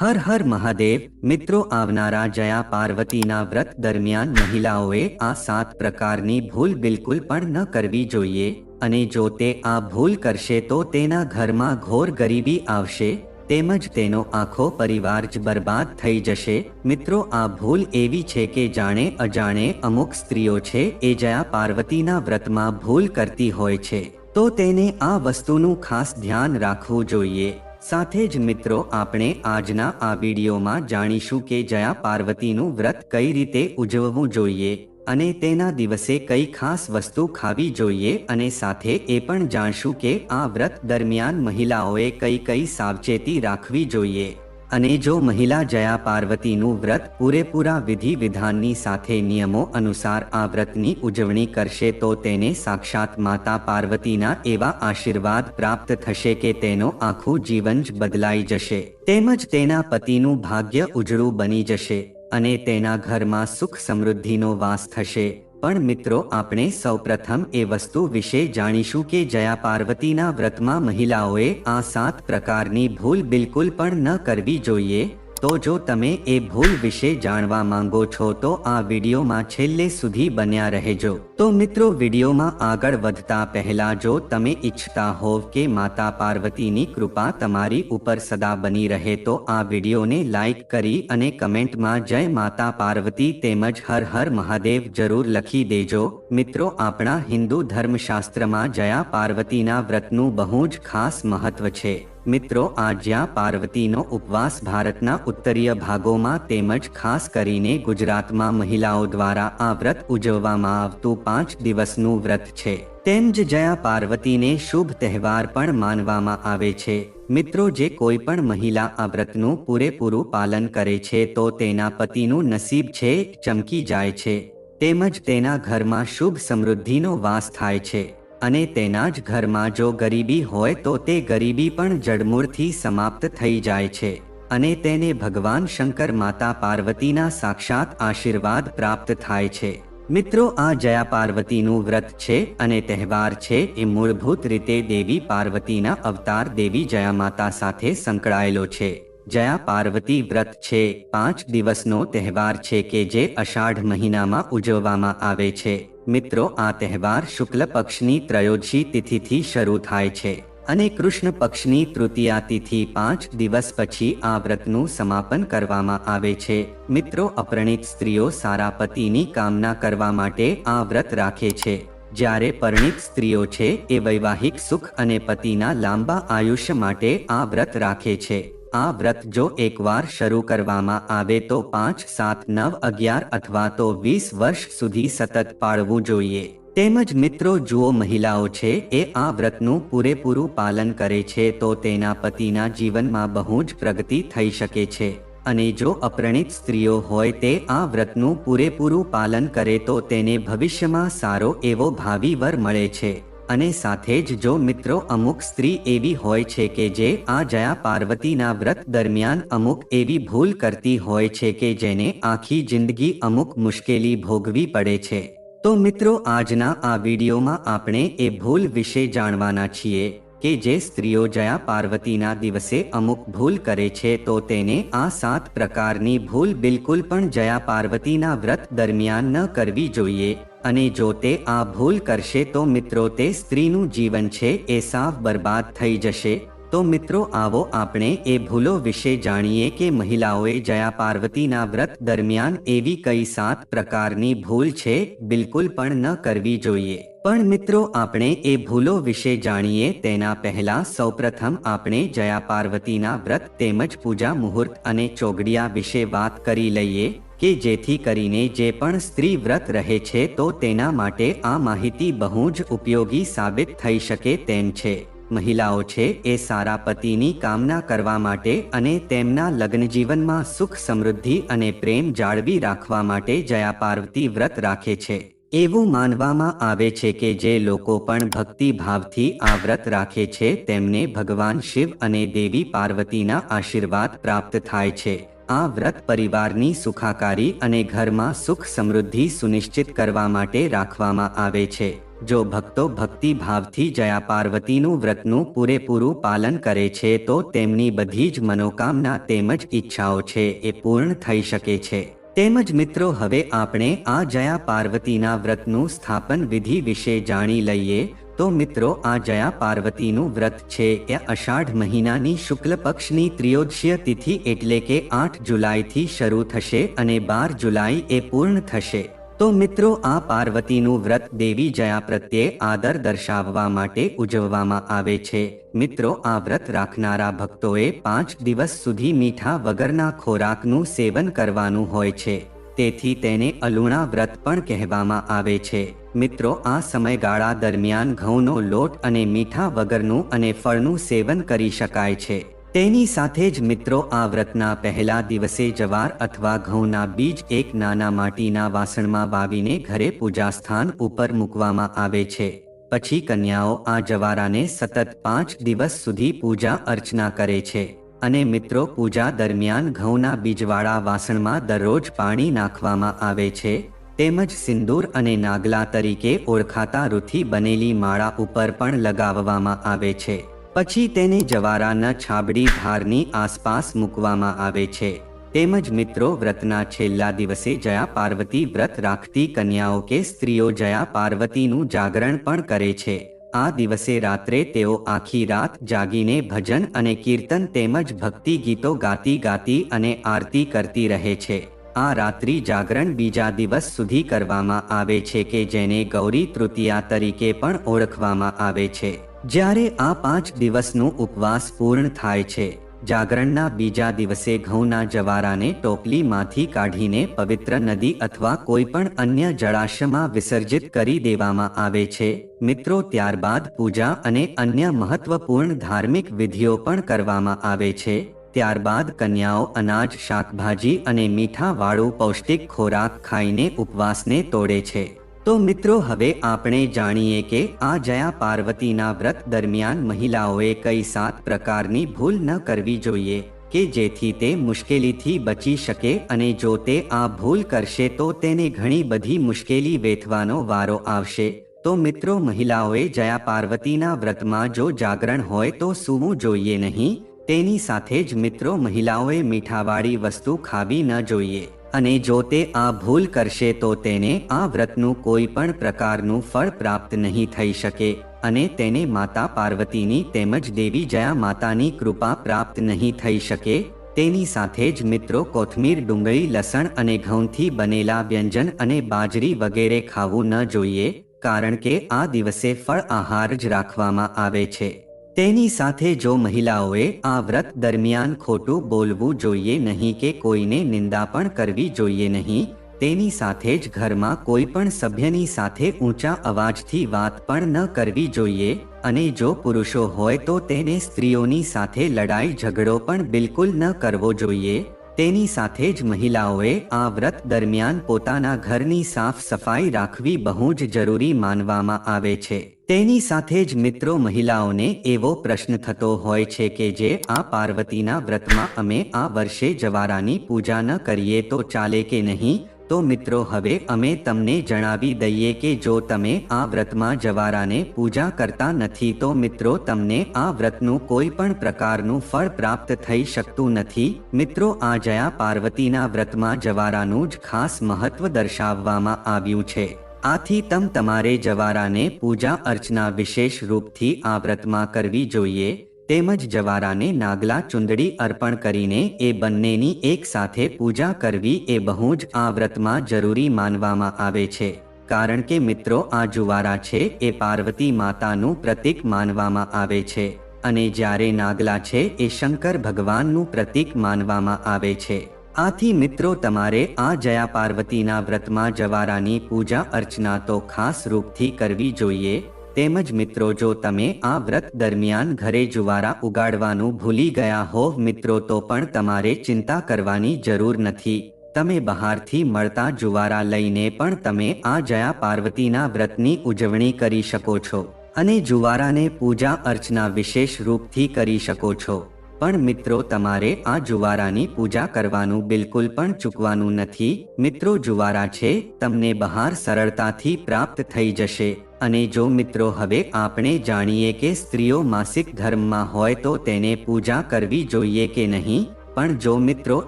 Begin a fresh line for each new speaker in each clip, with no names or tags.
હર હર મહાદેવ, મિત્રો આવનારા જયા પાર્વતીના વ્રત દરમિયાન મહિલાઓએ આ સાત પ્રકારની ભૂલ બિલકુલ પણ ન કરવી જોઈએ અને જો તે આ ભૂલ કરશે તો તેના ઘરમાં ઘોર ગરીબી આવશે, તેમજ તેનો આખો પરિવાર જ બરબાદ થઈ જશે. મિત્રો, આ ભૂલ એવી છે કે જાણે અજાણે અમુક સ્ત્રીઓ છે એ જયા પાર્વતીના વ્રતમાં ભૂલ કરતી હોય છે. તો તેને આ વસ્તુનું ખાસ ધ્યાન રાખવું જોઈએ. સાથે જ મિત્રો, આપણે આજના આ વિડીયોમાં જાણીશું કે જયા પાર્વતીનું વ્રત કઈ રીતે ઉજવવું જોઈએ અને તેના દિવસે કઈ ખાસ વસ્તુ ખાવી જોઈએ અને સાથે એ પણ જાણશું કે આ વ્રત દરમિયાન મહિલાઓએ કઈ કઈ સાવચેતી રાખવી જોઈએ. અને જો મહિલા જયા પાર્વતીનું વ્રત પૂરેપૂરા વિધિ વિધાનની સાથે નિયમો અનુસાર આ વ્રતની ઉજવણી કરશે તો તેને સાક્ષાત માતા પાર્વતીના એવા આશીર્વાદ પ્રાપ્ત થશે કે તેનો આખું જીવન જ બદલાઈ જશે. તેમજ તેના પતિનું ભાગ્ય ઉજળું બની જશે અને તેના ઘરમાં સુખ સમૃદ્ધિનો વાસ થશે. પણ મિત્રો, આપણે સૌપ્રથમ એ વસ્તુ વિશે જાણીશું કે જયા પાર્વતીના વ્રતમાં મહિલાઓએ આ સાત પ્રકારની ભૂલ બિલકુલ પણ ન કરવી જોઈએ. તો જો તમે એ ભૂલ વિશે જાણવા માંગો છો તો આ વિડીયોમાં છેલ્લે સુધી બન્યા રહેજો. તો મિત્રો, વિડીયોમાં આગળ વધતા પહેલા જો તમે ઈચ્છતા હોવ કે માતા પાર્વતીની કૃપા તમારી ઉપર સદા બની રહે તો આ વિડીયોને લાઈક કરી અને કમેન્ટમાં જય માતા પાર્વતી તેમજ હર હર મહાદેવ જરૂર લખી દેજો. મિત્રો, આપણા હિન્દુ ધર્મશાસ્ત્રમાં જયા પાર્વતીના વ્રતનું બહુ જ ખાસ મહત્વ છે. મિત્રો આ જ્યાં પાર્વતીનો ઉપવાસ ભારતના ઉત્તરીય ભાગોમાં તેમજ ખાસ કરીને ગુજરાતમાં મહિલાઓ દ્વારા આ વ્રત ઉજવવામાં આવતું પાંચ દિવસનું વ્રત છે. તેમ જ જયા પાર્વતીને શુભ તહેવાર પણ માનવામાં આવે છે. મિત્રો, જે કોઈ પણ મહિલા આ વ્રતનું પૂરેપૂરું પાલન કરે છે તો તેના પતિનું નસીબ છે, ચમકી જાય છે. તેમજ તેના ઘરમાં શુભ સમૃદ્ધિનો વાસ થાય છે. અને તેના જ ઘરમાં જો ગરીબી હોય તો તે ગરીબી પણ જડમૂળથી સમાપ્ત થઈ જાય છે. અને તેને ભગવાન શંકર માતા પાર્વતીના સાક્ષાત આશીર્વાદ પ્રાપ્ત થાય છે. મિત્રો, આ જયા પાર્વતીનું વ્રત છે અને તહેવાર છે એ મૂળભૂત રીતે દેવી પાર્વતીના અવતાર દેવી જયા માતા સાથે સંકળાયેલો છે. જયા પાર્વતી વ્રત છે, પાંચ દિવસનો તહેવાર છે કે જે અષાઢ મહિનામાં ઉજવવામાં આવે છે. મિત્રો, આ તહેવાર શુક્લ પક્ષની ત્રયોદશી તિથિથી શરૂ થાય છે અને કૃષ્ણ પક્ષની તૃતીયા તિથિ પાંચ દિવસ પછી આ વ્રતનું સમાપન કરવામાં આવે છે. મિત્રો, અપરણિત સ્ત્રીઓ સારા પતિની કામના કરવા માટે આ વ્રત રાખે છે. જ્યારે પરિણિત સ્ત્રીઓ છે, એ વૈવાહિક સુખ અને પતિના લાંબા આયુષ્ય માટે આ વ્રત રાખે છે. આ વ્રત જો એકવાર શરૂ કરવામાં આવે તો પાંચ, સાત, નવ, અગિયાર અથવા તો વીસ વર્ષ સુધી સતત પાળવું જોઈએ. તેમજ મિત્રો જુઓ મહિલાઓ છે, એ આ વ્રતનું પૂરેપૂરું પાલન કરે છે તો તેના પતિના જીવનમાં બહુ જ પ્રગતિ થઈ શકે છે. અને જો અપ્રણિત સ્ત્રીઓ હોય તે આ વ્રતનું પૂરેપૂરું પાલન કરે તો તેને ભવિષ્યમાં સારો એવો ભાવિ વર મળે છે. અને સાથે જ જો મિત્રો અમુક સ્ત્રી એવી હોય છે કે જે આ જયા પાર્વતીના વ્રત દરમિયાન અમુક એવી ભૂલ કરતી હોય છે કે જેને આખી જિંદગી અમુક મુશ્કેલી ભોગવી પડે છે. તો મિત્રો આજના આ વિડીયોમાં આપણે એ ભૂલ વિશે જાણવાના છીએ કે જે સ્ત્રીઓ જયા પાર્વતીના દિવસે અમુક ભૂલ કરે છે તો તેને આ સાત પ્રકારની ભૂલ બિલકુલ પણ જયા પાર્વતીના વ્રત દરમિયાન ન કરવી જોઈએ. અને જો તે આ ભૂલ કરશે તો મિત્રો તે સ્ત્રીનું જીવન છે એ સાફ બરબાદ થઈ જશે. તો મિત્રો આવો આપણે એ ભૂલો વિશે જાણીએ કે મહિલાઓએ જયા પાર્વતીના વ્રત દરમિયાન એવી કઈ સાત પ્રકારની ભૂલ છે, બિલકુલ પણ ન કરવી જોઈએ. પણ મિત્રો આપણે એ ભૂલો વિશે જાણીએ તેના પહેલા સૌપ્રથમ આપણે જયા પાર્વતીના વ્રત તેમજ પૂજા મુહૂર્ત અને ચોગડિયા વિશે વાત કરી લઈએ. કે જેથી કરીને જે પણ સ્ત્રી વ્રત રહે છે તો તેના માટે આ માહિતી બહુ જ ઉપયોગી સાબિત થઈ શકે તેમ છે. મહિલાઓ છે એ સારા પતિની કામના કરવા માટે અને તેમના લગ્ન જીવનમાં સુખ સમૃદ્ધિ અને પ્રેમ જાળવી રાખવા માટે જયા પાર્વતી વ્રત રાખે છે. એવું માનવામાં આવે છે કે જે લોકો પણ ભક્તિ ભાવથી આ વ્રત રાખે છે તેમને ભગવાન શિવ અને દેવી પાર્વતીના આશીર્વાદ પ્રાપ્ત થાય છે. આ વ્રત પરિવારની સુખાકારી અને ઘરમાં સુખ સમૃદ્ધિ સુનિશ્ચિત કરવા માટે રાખવામાં આવે છે. જો ભક્તો ભક્તિ ભાવથી જયા પાર્વતીનું વ્રતનું પૂરેપૂરું પાલન કરે છે, તો તેમની બધી જ મનોકામના તેમજ ઈચ્છાઓ છે એ પૂર્ણ થઈ શકે છે. તેમજ મિત્રો, હવે આપણે આ જયા પાર્વતીના વ્રતનું સ્થાપન વિધિ વિશે જાણી લઈએ તો મિત્રો, આ જયા પાર્વતીનું વ્રત છે. એ અષાઢ મહિનાની શુક્લ પક્ષની ત્રિયોદશીય તિથિ એટલે કે આઠ જુલાઈથી શરૂ થશે અને બાર જુલાઈ એ પૂર્ણ થશે. તો મિત્રો, આ પાર્વતીનું વ્રત દેવી જયા પ્રત્યે આદર દર્શાવવા માટે ઉજવવામાં આવે છે. મિત્રો, આ વ્રત રાખનારા ભક્તોએ પાંચ દિવસ સુધી મીઠા વગરના ખોરાકનું સેવન કરવાનું હોય છે. તેથી તેને અલુણા વ્રત પણ કહેવામાં આવે છે. મિત્રો, આ સમયગાળા દરમિયાન ઘઉંનો લોટ અને મીઠા વગરનું અને ફળનું સેવન કરી શકાય છે. તેની સાથે જ મિત્રો, આ વ્રતના પહેલા દિવસે જવાર અથવા ઘઉંના બીજ એક નાના માટીના વાસણમાં વાવીને ઘરે પૂજા સ્થાન ઉપર મૂકવામાં આવે છે. પછી કન્યાઓ આ જવારાને સતત પાંચ દિવસ સુધી પૂજા અર્ચના કરે છે અને મિત્રો, પૂજા દરમિયાન ઘઉંના બીજવાળા વાસણમાં દરરોજ પાણી નાખવામાં આવે છે. તેમજ સિંદૂર અને નાગલા તરીકે ઓળખાતા રૂથી બનેલી માળા ઉપર પણ લગાવવામાં આવે છે. પછી તેને જવારાના છાબડી ધારની આસપાસ મૂકવામાં આવે છે. તેમજ મિત્રો, વ્રતના છેલ્લા દિવસે જયા પાર્વતી વ્રત રાખતી કન્યાઓ કે સ્ત્રીઓ જયા પાર્વતીનું જાગરણ પણ કરે છે. આ દિવસે રાત્રે તેઓ આખી રાત જાગીને ભજન અને કીર્તન તેમજ ભક્તિ ગીતો ગાતી ગાતી અને આરતી કરતી રહે છે. આ રાત્રિ જાગરણ બીજા દિવસ સુધી કરવામાં આવે છે કે જેને ગૌરી તૃતીયા તરીકે પણ ઓળખવામાં આવે છે. જ્યારે આ પાંચ દિવસનું ઉપવાસ પૂર્ણ થાય છે, જાગરણના બીજા દિવસે ઘઉંના જવારાને ટોપલીમાંથી કાઢીને પવિત્ર નદી અથવા કોઈ પણ અન્ય જળાશયમાં વિસર્જિત કરી દેવામાં આવે છે. મિત્રો, ત્યારબાદ પૂજા અને અન્ય મહત્વપૂર્ણ ધાર્મિક વિધિઓ પણ કરવામાં આવે છે. ત્યારબાદ કન્યાઓ, અનાજ, શાકભાજી અને મીઠાવાળું પૌષ્ટિક ખોરાક ખાઈને ઉપવાસને તોડે છે. તો મિત્રો, હવે આપણે જાણીએ કે આ જયા પાર્વતીના વ્રત દરમિયાન મહિલાઓએ કઈ સાત પ્રકારની ભૂલ ન કરવી જોઈએ, કે જેથી તે મુશ્કેલીથી બચી શકે અને જો તે આ ભૂલ કરશે તો તેને ઘણી બધી મુશ્કેલી વેઠવાનો વારો આવશે. તો મિત્રો, મહિલાઓએ જયા પાર્વતીના વ્રતમાં જો જાગરણ હોય તો સૂવું જોઈએ નહીં? તેની સાથે જ મિત્રો મહિલાઓએ મીઠાવાળી વસ્તુ ખાવી ન જોઈએ. અને જો તે આ ભૂલ કરશે તો તેને આ વ્રતનું કોઈ પણ પ્રકારનું ફળ પ્રાપ્ત નહીં થઈ શકે. અને તેને માતા પાર્વતીની તેમજ દેવી જયા માતાની કૃપા પ્રાપ્ત નહીં થઈ શકે. તેની સાથે જ મિત્રો કોથમીર, ડુંગળી, લસણ અને ઘઉંથી બનેલા વ્યંજન અને બાજરી વગેરે ખાવું ન જોઈએ, કારણ કે આ દિવસે ફળ આહાર જ રાખવામાં આવે છે. તેની સાથે જો મહિલાઓએ આ વ્રત દરમિયાન ખોટું બોલવું જોઈએ નહીં કે કોઈને નિંદા પણ કરવી જોઈએ નહીં, તેની સાથે જ ઘરમાં કોઈ પણ સભ્યની સાથે ઊંચા અવાજથી વાત પણ ન કરવી જોઈએ, અને જો પુરુષો હોય તો તેને સ્ત્રીઓની સાથે લડાઈ ઝઘડો પણ બિલકુલ ન કરવો જોઈએ તેની સાથે જ મહિલાઓએ આ વ્રત દરમિયાન પોતાના ઘરની સાફ સફાઈ રાખવી બહુ જ જરૂરી માનવામાં આવે છે. તેની સાથે જ મિત્રો મહિલાઓને એવો પ્રશ્ન થતો હોય છે કે જે આ પાર્વતીના વ્રતમાં અમે આ વર્ષે જવારાની પૂજા ન કરીએ તો ચાલે કે નહીં? તો મિત્રો, હવે અમે તમને જણાવી દઈએ કે જો તમે આ વ્રતમાં જવારાને પૂજા કરતા નથી, તો મિત્રો, તમને આ વ્રતનું કોઈ પણ પ્રકારનું ફળ પ્રાપ્ત થઈ શકતું નથી. મિત્રો, આ જયા પાર્વતીના વ્રતમાં જવારાનું જ ખાસ મહત્વ દર્શાવવામાં આવ્યું છે. આથી તમ તમારે જવારાને પૂજા અર્ચના વિશેષ રૂપથી આ વ્રતમાં કરવી જોઈએ. તેમજ જવારાને નાગલા ચુંદડી અર્પણ કરીને એ બંનેની એક સાથે પૂજા કરવી એ બહુ જ આ વ્રતમાં જરૂરી માનવામાં આવે છે. કારણ કે મિત્રો, આ જુવારા છે એ પાર્વતી માતાનું પ્રતીક માનવામાં આવે છે. અને જ્યારે નાગલા છે એ શંકર ભગવાનનું પ્રતીક માનવામાં આવે છે. આથી મિત્રો, તમારે આ જયા પાર્વતીના વ્રતમાં જવારાની પૂજા અર્ચના તો ખાસ રૂપથી કરવી જોઈએ. તેમજ મિત્રો, જો તમે આ વ્રત દરમિયાન ઘરે જુવારા ઉગાડવાનું ભૂલી ગયા હોવ મિત્રો, તો પણ તમારે ચિંતા કરવાની જરૂર નથી. તમે બહારથી મળતા જુવારા લઈને પણ તમે આ જયા પાર્વતીના વ્રતની ઉજવણી કરી શકો છો અને જુવારાને પૂજા અર્ચના વિશેષ રૂપથી કરી શકો છો. પણ મિત્રો, તમારે આ જુવારાની પૂજા કરવાનું બિલકુલ પણ ચૂકવાનું નથી. મિત્રો, જુવારા છે, તમને બહાર સરળતાથી પ્રાપ્ત થઈ જશે. અને જો મિત્રો હવે આપણે જાણીએ કે સ્ત્રીઓ માસિક ધર્મમાં હોય તો તેને પૂજા કરવી જોઈએ કે નહીં, પણ જો મિત્રો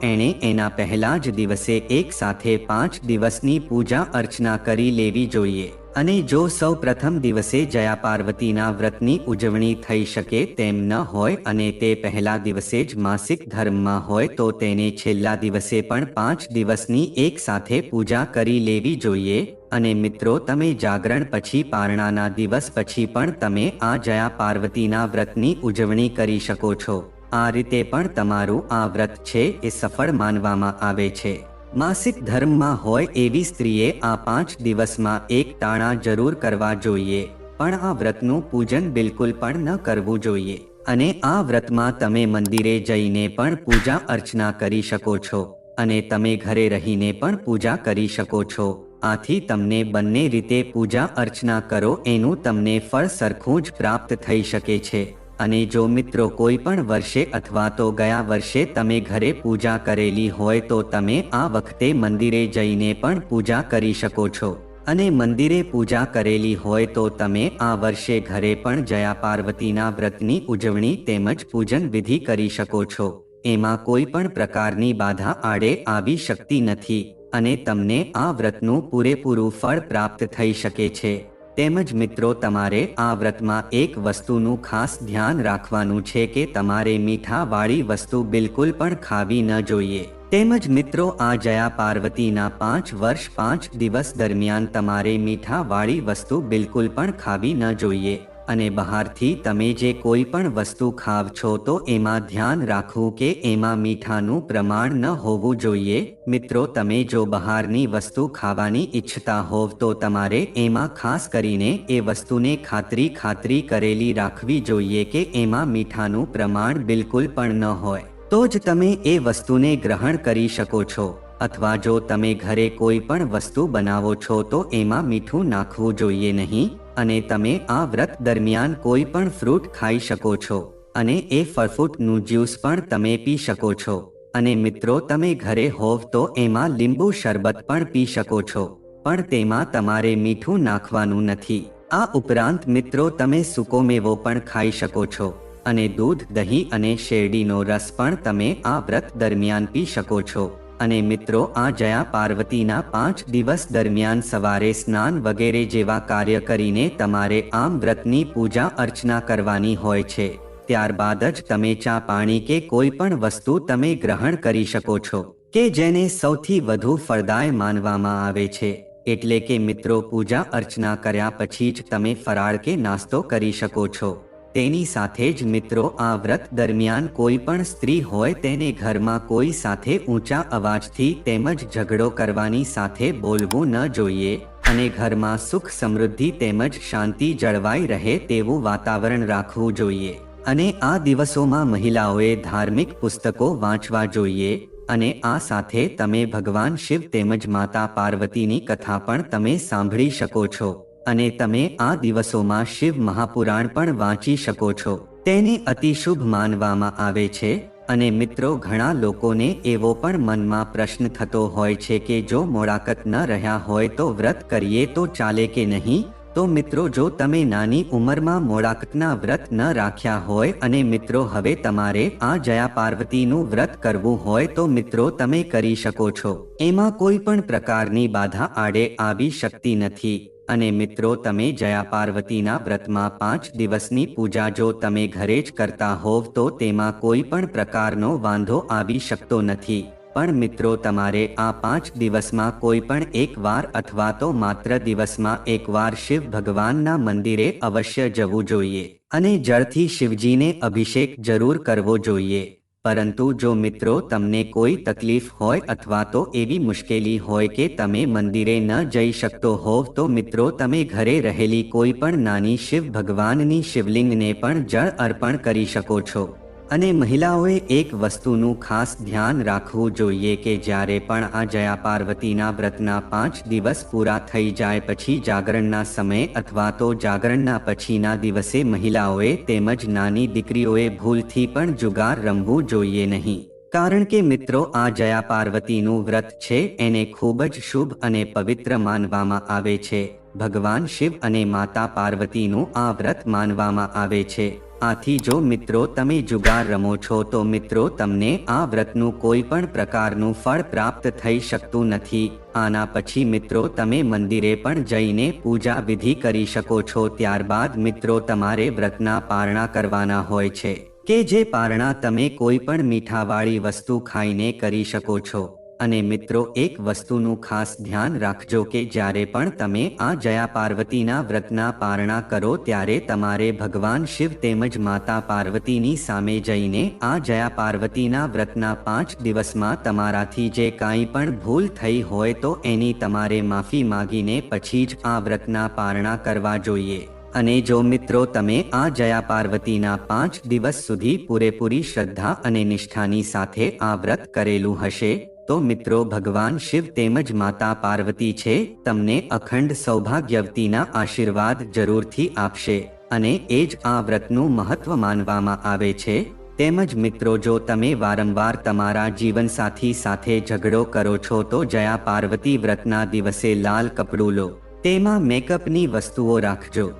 એણે એના પહેલા જ દિવસે એક સાથે પાંચ દિવસની પૂજા અર્ચના કરી લેવી જોઈએ, અને જો સૌ પ્રથમ દિવસે જયા પાર્વતીના વ્રતની ઉજવણી થઈ શકે તેમ ન હોય અને તે પહેલા દિવસે જ માસિક ધર્મમાં હોય તો તેને છેલ્લા દિવસે પણ પાંચ દિવસની એક સાથે પૂજા કરી લેવી જોઈએ અને મિત્રો, તમે જાગરણ પછી, પારણાના દિવસ પછી પણ તમે આ જયા પાર્વતીના વ્રતની ઉજવણી કરી શકો છો. આ રીતે પણ તમારું આ વ્રત છે એ સફળ માનવામાં આવે છે. માસિક ધર્મમાં હોય એવી સ્ત્રીએ આ પાંચ દિવસમાં એક તાણા જરૂર કરવા જોઈએ. પણ આ વ્રતનું પૂજન બિલકુલ પણ ન કરવું જોઈએ. અને આ વ્રતમાં તમે મંદિરે જઈને પણ પૂજા અર્ચના કરી શકો છો. અને તમે ઘરે રહીને પણ પૂજા કરી શકો છો. આથી તમને બંને રીતે પૂજા અર્ચના કરો, એનું તમને ફળ સરખું જ પ્રાપ્ત થઈ શકે છે. અને જો મિત્રો કોઈ પણ વર્ષે અથવા તો ગયા વર્ષે તમે ઘરે પૂજા કરેલી હોય તો તમે આ વખતે મંદિરે જઈને પણ પૂજા કરી શકો છો. અને મંદિરે પૂજા કરેલી હોય તો તમે આ વર્ષે ઘરે પણ જયા પાર્વતીના વ્રતની ઉજવણી તેમજ પૂજન વિધિ કરી શકો છો. એમાં કોઈ પણ પ્રકારની બાધા આડે આવી શકતી નથી અને તમને આ વ્રતનું પૂરેપૂરું ફળ પ્રાપ્ત થઈ શકે છે. તેમજ મિત્રો, તમારે આ વ્રતમાં એક વસ્તુનું ખાસ ધ્યાન રાખવાનું છે કે તમારે મીઠાવાળી વસ્તુ બિલકુલ પણ ખાવી ન જોઈએ. તેમજ મિત્રો, આ જયા પાર્વતીના પાંચ વર્ષ પાંચ દિવસ દરમિયાન તમારે મીઠાવાળી વસ્તુ બિલકુલ પણ ખાવી ન જોઈએ. અને બહારથી તમે જે કોઈ પણ વસ્તુ ખાવ છો તો એમાં ધ્યાન રાખવું કે એમાં મીઠાનું પ્રમાણ ન હોવું જોઈએ. મિત્રો, તમે જો બહારની વસ્તુ ખાવાની ઈચ્છતા હોવ તો તમારે એમાં ખાસ કરીને એ વસ્તુને ખાતરી ખાતરી કરેલી રાખવી જોઈએ કે એમાં મીઠાનું પ્રમાણ બિલકુલ પણ ન હોય. તો જ તમે એ વસ્તુને ગ્રહણ કરી શકો છો. અથવા જો તમે ઘરે કોઈ પણ વસ્તુ બનાવો છો તો એમાં મીઠું નાખવું જોઈએ નહીં. અને તમે આ વ્રત દરમિયાન કોઈ પણ ફ્રૂટ ખાઈ શકો છો. અને એ ફળફ્રૂટનું જ્યુસ પણ તમે પી શકો છો. અને મિત્રો, તમે ઘરે હોવ તો એમાં લીંબુ શરબત પણ પી શકો છો. પણ તેમાં તમારે મીઠું નાખવાનું નથી. આ ઉપરાંત મિત્રો, તમે સૂકો મેવો પણ ખાઈ શકો છો. અને દૂધ, દહીં અને શેરડીનો રસ પણ તમે આ વ્રત દરમિયાન પી શકો છો. અને મિત્રો, આ જયા પાર્વતીના પાંચ દિવસ દરમિયાન સવારે સ્નાન વગેરે જેવા કાર્ય કરીને તમારે આમ વ્રતની પૂજા અર્ચના કરવાની હોય છે. ત્યારબાદ જ તમે ચા પાણી કે કોઈ પણ વસ્તુ તમે ગ્રહણ કરી શકો છો, કે જેને સૌથી વધુ ફળદાય માનવામાં આવે છે. એટલે કે મિત્રો, પૂજા અર્ચના કર્યા પછી જ તમે ફરાળ કે નાસ્તો કરી શકો છો. તેની સાથે જ મિત્રો, આ વ્રત દરમિયાન કોઈ પણ સ્ત્રી હોય તેને ઘરમાં કોઈ સાથે ઊંચા અવાજથી તેમજ ઝઘડો કરવાની સાથે બોલવું ન જોઈએ અને ઘરમાં સુખ સમૃદ્ધિ તેમજ શાંતિ જળવાઈ રહે તેવું વાતાવરણ રાખવું જોઈએ. અને આ દિવસોમાં મહિલાઓએ ધાર્મિક પુસ્તકો વાંચવા જોઈએ અને આ સાથે તમે ભગવાન શિવ તેમજ માતા પાર્વતીની કથા પણ તમે સાંભળી શકો છો. અને તમે આ દિવસોમાં શિવ મહાપુરાણ પણ વાંચી શકો છો. તેને અતિશુભ માનવામાં આવે છે, અને મિત્રો ઘણા લોકોને એવો પણ મનમાં પ્રશ્ન થતો હોય છે કે જો મોડાકત ન રહ્યા હોય તો વ્રત કરીએ તો ચાલે કે નહીં? તો મિત્રો જો તમે નાની ઉંમરમાં મોડાકતના વ્રત ન રાખ્યા હોય અને મિત્રો હવે તમારે આ જયા પાર્વતીનું વ્રત કરવું હોય તો મિત્રો તમે કરી શકો છો. એમાં કોઈ પણ પ્રકારની બાધા આડે આવી શકતી નથી. અને મિત્રો, તમે જયા પાર્વતીના વ્રતમાં પાંચ દિવસની પૂજા જો તમે ઘરે જ કરતા હોવ તો તેમાં કોઈ પણ પ્રકારનો વાંધો આવી શકતો નથી. પણ મિત્રો, તમારે આ પાંચ દિવસમાં કોઈ પણ એક વાર અથવા તો માત્ર દિવસમાં એકવાર શિવ ભગવાનના મંદિરે અવશ્ય જવું જોઈએ. અને જળથી શિવજીને અભિષેક જરૂર કરવો જોઈએ. પરંતુ જો મિત્રો તમને કોઈ તકલીફ હોય અથવા તો એવી મુશ્કેલી હોય કે તમે મંદિરે ન જઈ શકતો હોવ તો મિત્રો તમે ઘરે રહેલી કોઈ પણ નાની શિવ ભગવાનની શિવલિંગને પણ જળ અર્પણ કરી શકો છો. અને મહિલાઓએ એક વસ્તુનું ખાસ ધ્યાન રાખવું જોઈએ કે જ્યારે પણ આ જયા પાર્વતીના વ્રતના પાંચ દિવસ પૂરા થઈ જાય પછી જાગરણના સમય અથવા તો જાગરણના પછીના દિવસે મહિલાઓએ તેમજ નાની દીકરીઓએ ભૂલથી પણ જુગાર રમવું જોઈએ નહીં. કારણ કે મિત્રો, આ જયા પાર્વતીનું વ્રત છે, એને ખૂબ જ શુભ અને પવિત્ર માનવામાં આવે છે. ભગવાન શિવ અને માતા પાર્વતીનું આ વ્રત માનવામાં આવે છે. આથી જો મિત્રો તમે જુગાર રમો છો તો મિત્રો તમને આ વ્રતનું કોઈ પણ પ્રકારનું ફળ પ્રાપ્ત થઈ શકતું નથી. આના પછી મિત્રો તમે મંદિરે પણ જઈને પૂજા વિધિ કરી શકો છો. ત્યારબાદ મિત્રો તમારે વ્રતના પારણા કરવાના હોય છે. કે જે પારણા તમે કોઈ પણ મીઠાવાળી વસ્તુ ખાઈને કરી શકો છો. અને મિત્રો, એક વસ્તુનું ખાસ ધ્યાન રાખજો કે જ્યારે પણ તમે આ જયા પાર્વતીના વ્રતના પારણા કરો ત્યારે તમારે ભગવાન શિવ તેમજ માતા પાર્વતીની સામે જઈને આ જયા પાર્વતીના વ્રતના પાંચ દિવસમાં તમારાથી જે કાંઈ પણ ભૂલ થઈ હોય તો એની તમારે માફી માગીને પછી જ આ વ્રતના પારણા કરવા જોઈએ. અને જો મિત્રો, તમે આ જયા પાર્વતીના પાંચ દિવસ સુધી પૂરેપૂરી શ્રદ્ધા અને નિષ્ઠાની સાથે આ વ્રત કરેલું હશે તો મિત્રો, ભગવાન શિવ તેમજ માતા પાર્વતી છે, તમને અખંડ સૌભાગ્યવતીના આશીર્વાદ જરૂરથી આપશે. અને એ જ આ વ્રતનું મહત્વ માનવામાં આવે છે. તેમજ મિત્રો, જો તમે વારંવાર તમારા જીવનસાથી સાથે ઝઘડો કરો છો, તો જયા પાર્વતી વ્રતના દિવસે લાલ કપડું લો. તેમાં મેકઅપની વસ્તુઓ રાખજો.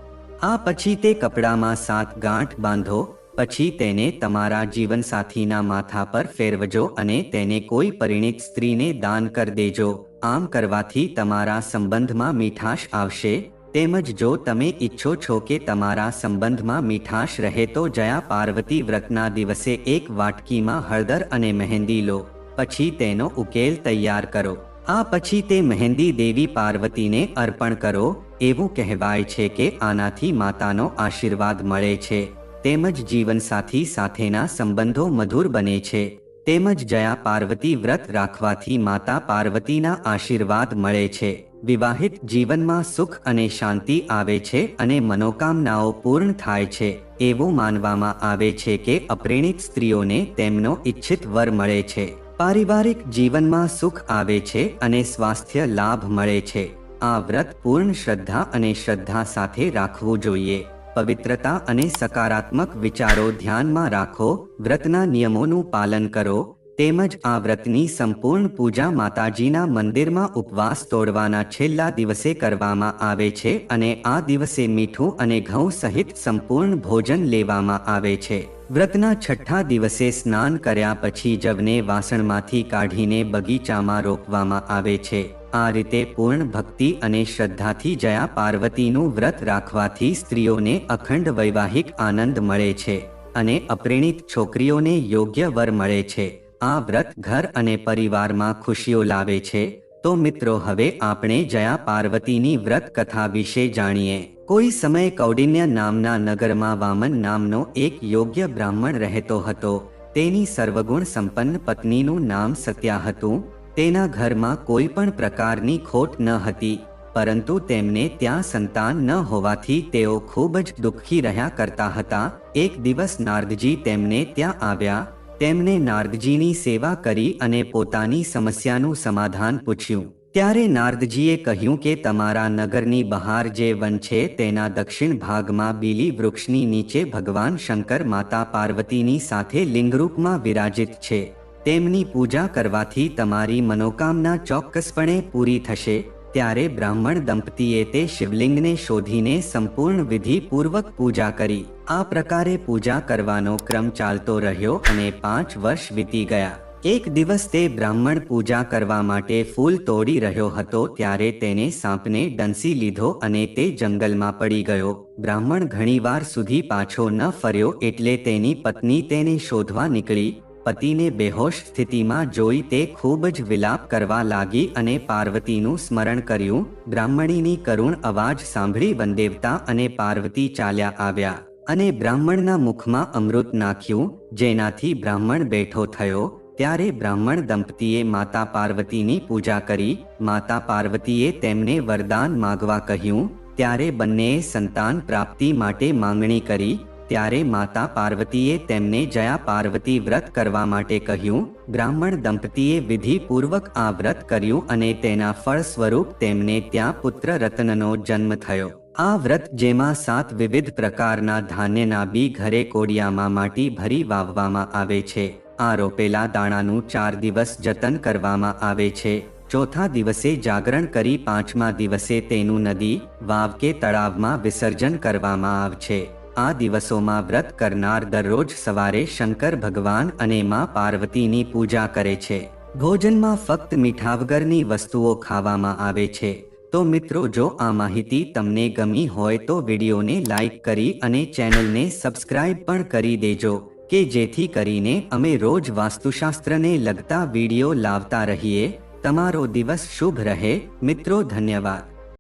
આ પછી તે કપડામાં સાત ગાંઠ બાંધો. પછી તેને તમારા જીવનસાથીના માથા પર ફેરવજો અને તેને કોઈ પરિણિત સ્ત્રીને દાન કરી દેજો. આમ કરવાથી તમારા સંબંધમાં મીઠાશ આવશે. તેમજ જો તમે ઈચ્છો છો કે તમારા સંબંધમાં મીઠાશ રહે તો જયા પાર્વતી વ્રતના દિવસે એક વાટકીમાં હળદર અને મહેંદી લો. પછી તેનો ઉકેલ તૈયાર કરો. આ પછી તે મહેંદી દેવી પાર્વતીને અર્પણ કરો. એવું કહેવાય છે કે આનાથી માતાનો આશીર્વાદ મળે છે. તેમજ જીવનસાથી સાથેના સંબંધો મધુર બને છે. તેમજ જયા પાર્વતી વ્રત રાખવાથી માતા પાર્વતીના આશીર્વાદ મળે છે. વિવાહિત જીવનમાં સુખ અને શાંતિ આવે છે અને મનોકામનાઓ પૂર્ણ થાય છે. એવું માનવામાં આવે છે કે અપ્રેણિત સ્ત્રીઓને તેમનો ઈચ્છિત વર મળે છે. પારિવારિક જીવનમાં સુખ આવે છે અને સ્વાસ્થ્ય લાભ મળે છે. આ વ્રત પૂર્ણ શ્રદ્ધા અને શ્રદ્ધા સાથે રાખવું જોઈએ. પવિત્રતા અને સકારાત્મક વિચારો ધ્યાનમાં રાખો, વ્રતના નિયમોનું પાલન કરો, તેમજ આ વ્રતની સંપૂર્ણ પૂજા માતાજીના મંદિરમાં ઉપવાસ તોડવાના છેલ્લા દિવસે કરવામાં આવે છે અને આ દિવસે મીઠું અને ઘઉં સહિત સંપૂર્ણ ભોજન લેવામાં આવે છે. વ્રતના છઠ્ઠા દિવસે સ્નાન કર્યા પછી જવને વાસણમાંથી કાઢીને બગીચામાં રોપવામાં આવે છે. આ રીતે પૂર્ણ ભક્તિ અને શ્રદ્ધાથી જયા પાર્વતીનું વ્રત રાખવાથી સ્ત્રીઓને અખંડ વૈવાહિક આનંદ મળે છે અને અપ્રેણિત છોકરીઓને યોગ્ય વર મળે છે. આ વ્રત ઘર અને પરિવારમાં ખુશીઓ લાવે છે. તો મિત્રો, હવે આપણે જયા પાર્વતીની વ્રત કથા વિશે જાણીએ. કોઈ સમય કૌડિન્ય નામના નગરમાં વામન નામનો એક યોગ્ય બ્રાહ્મણ રહેતો હતો. તેની સર્વગુણ સંપન્ન પત્નીનું નામ સત્યા હતું. તેના ઘરમાં કોઈ પણ પ્રકારની ખોટ ન હતી, પરંતુ તેમને ત્યાં સંતાન ન હોવાથી તેઓ ખૂબ જ દુઃખી રહ્યા કરતા હતા. એક દિવસ નારદજી તેમને ત્યાં આવ્યા, તેમને નારદજીની સેવા કરી અને પોતાની સમસ્યાનું સમાધાન પૂછ્યું. ત્યારે નારદજીએ કહ્યું કે તમારા નગરની બહાર જે વન છે તેના દક્ષિણ ભાગમાં બીલી વૃક્ષની નીચે ભગવાન શંકર માતા પાર્વતીની સાથે લિંગરૂપમાં વિરાજિત છે. તેમની પૂજા કરવાથી તમારી મનોકામના ચોક્કસપણે પૂરી થશે, ત્યારે બ્રાહ્મણ દંપતીએ તે શિવલિંગને શોધીને સંપૂર્ણ વિધિપૂર્વક પૂજા કરી. આ પ્રકારે પૂજા કરવાનો ક્રમ ચાલતો રહ્યો અને પાંચ વર્ષ વીતી ગયા. એક દિવસ તે બ્રાહ્મણ પૂજા કરવા માટે ફૂલ તોડી રહ્યો હતો, ત્યારે તેને સાપને ડંસી લીધો અને તે જંગલમાં પડી ગયો. બ્રાહ્મણ ઘણીવાર સુધી પાછો ન ફર્યો, એટલે તેની પત્ની તેને શોધવા નીકળી. પતિને બેહોશ સ્થિતિમાં જોઈ તે ખૂબ જ વિલાપ કરવા લાગી અને પાર્વતીનું સ્મરણ કર્યું. બ્રાહ્મણીની કરુણ અવાજ સાંભળી વનદેવતા અને પાર્વતી ચાલ્યા આવ્યા અને બ્રાહ્મણના મુખમાં અમૃત નાખ્યું. જેનાથી બ્રાહ્મણ બેઠો થયો. ત્યારે બ્રાહ્મણ દંપતીએ માતા પાર્વતીની પૂજા કરી. માતા પાર્વતીએ તેમને વરદાન માગવા કહ્યું. ત્યારે બંનેએ સંતાન પ્રાપ્તિ માટે માંગણી કરી. ત્યારે માતા પાર્વતીએ તેમને જયા પાર્વતી વ્રત કરવા માટે કહ્યું, બ્રાહ્મણ દંપતીએ વિધિપૂર્વક આ વ્રત કર્યું અને તેના ફળ સ્વરૂપ તેમને ત્યાં પુત્ર રત્નનો જન્મ થયો. આ વ્રત જેમાં સાત વિવિધ પ્રકારના ધાન્યના બી ઘરે કોડિયામાં માટી ભરી વાવવામાં આવે છે. આ રોપેલા દાણાનું ચાર દિવસ જતન કરવામાં આવે છે. ચોથા દિવસે જાગરણ કરી પાંચમા દિવસે તેનું નદી, વાવ કે તળાવમાં વિસર્જન કરવામાં આવશે. આ દિવસોમાં વ્રત કરનાર દરરોજ સવારે શંકર ભગવાન અને માં પાર્વતીની પૂજા કરે છે. ભોજનમાં ફક્ત મીઠા વગરની વસ્તુઓ ખાવામાં આવે છે. તો મિત્રો, જો આ માહિતી તમને ગમી હોય તો વિડીયોને લાઈક કરી અને ચેનલને સબસ્ક્રાઇબ પણ કરી દેજો, કે જેથી કરીને અમે રોજ વાસ્તુશાસ્ત્રને લગતા વીડિયો લાવતા રહીએ. તમારો દિવસ શુભ રહે. મિત્રો, ધન્યવાદ.